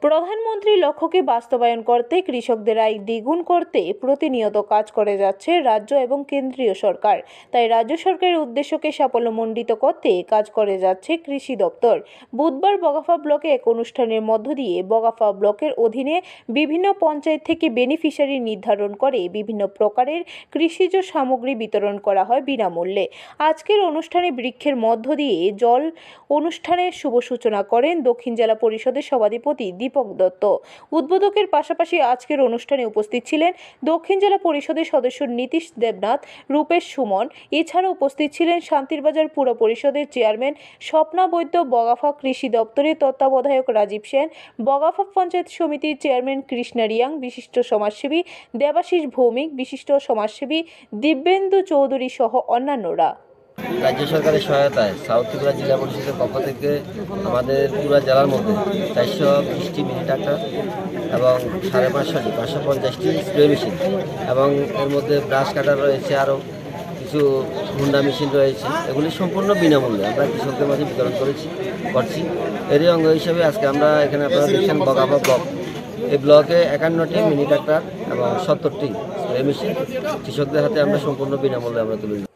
প্রধানমন্ত্রীর লক্ষ্যকে বাস্তবায়ন করতে, কৃষকদের আয় দ্বিগুণ করতে প্রতিনিয়ত কাজ করে যাচ্ছে রাজ্য এবং কেন্দ্রীয় সরকার। তাই রাজ্য সরকারের উদ্দেশ্যকে সাফল্যমণ্ডিত করতে কাজ করে যাচ্ছে কৃষি দপ্তর। বুধবার বগাফা ব্লকে এক অনুষ্ঠানের মধ্য দিয়ে বগাফা ব্লকের অধীনে বিভিন্ন পঞ্চায়েত থেকে বেনিফিশিয়ারি নির্ধারণ করে বিভিন্ন প্রকারের কৃষিজ সামগ্রী বিতরণ করা হয় বিনামূল্যে। আজকের অনুষ্ঠানে বৃক্ষের মধ্য দিয়ে জল অনুষ্ঠানের শুভ সূচনা করেন দক্ষিণ জেলা পরিষদের সভাধিপতি দীপক দত্ত। উদ্বোধকের পাশাপাশি আজকের অনুষ্ঠানে উপস্থিত ছিলেন দক্ষিণ জেলা পরিষদের সদস্য নীতিশ দেবনাথ, রূপেশ সুমন। এছাড়া উপস্থিত ছিলেন শান্তিরবাজার পুর পরিষদের চেয়ারম্যান স্বপ্না বৈদ্য, বগাফা কৃষি দপ্তরের তত্ত্বাবধায়ক রাজীব সেন, বগাফা পঞ্চায়েত সমিতির চেয়ারম্যান কৃষ্ণা রিয়াং, বিশিষ্ট সমাজসেবী দেবাশিস ভৌমিক, বিশিষ্ট সমাজসেবী দিব্যেন্দু চৌধুরী সহ অন্যান্যরা। রাজ্য সরকারের সহায়তায় সাউথ ত্রিপুরা জেলা পরিষদের পক্ষ থেকে আমাদের পুরা জেলার মধ্যে চারশো বিশটি মিনি ট্রাক্টর এবং সাড়ে পাঁচশোটি পাঁচশো পঞ্চাশটি স্প্রে মেশিন এবং এর মধ্যে ব্রাশ কাটার রয়েছে আরও কিছু হুন্ডা মেশিন রয়েছে। এগুলি সম্পূর্ণ বিনামূল্যে আমরা কৃষকদের মাঝে বিতরণ করেছি, করছি। এরই অঙ্গ হিসেবে আজকে আমরা এখানে আপনারা দেখছেন বগাফা ব্লক এই ব্লকে একান্নটি মিনি ট্রাক্টর এবং সত্তরটি স্প্রে মেশিন কৃষকদের হাতে আমরা সম্পূর্ণ বিনামূল্যে আমরা তুলে।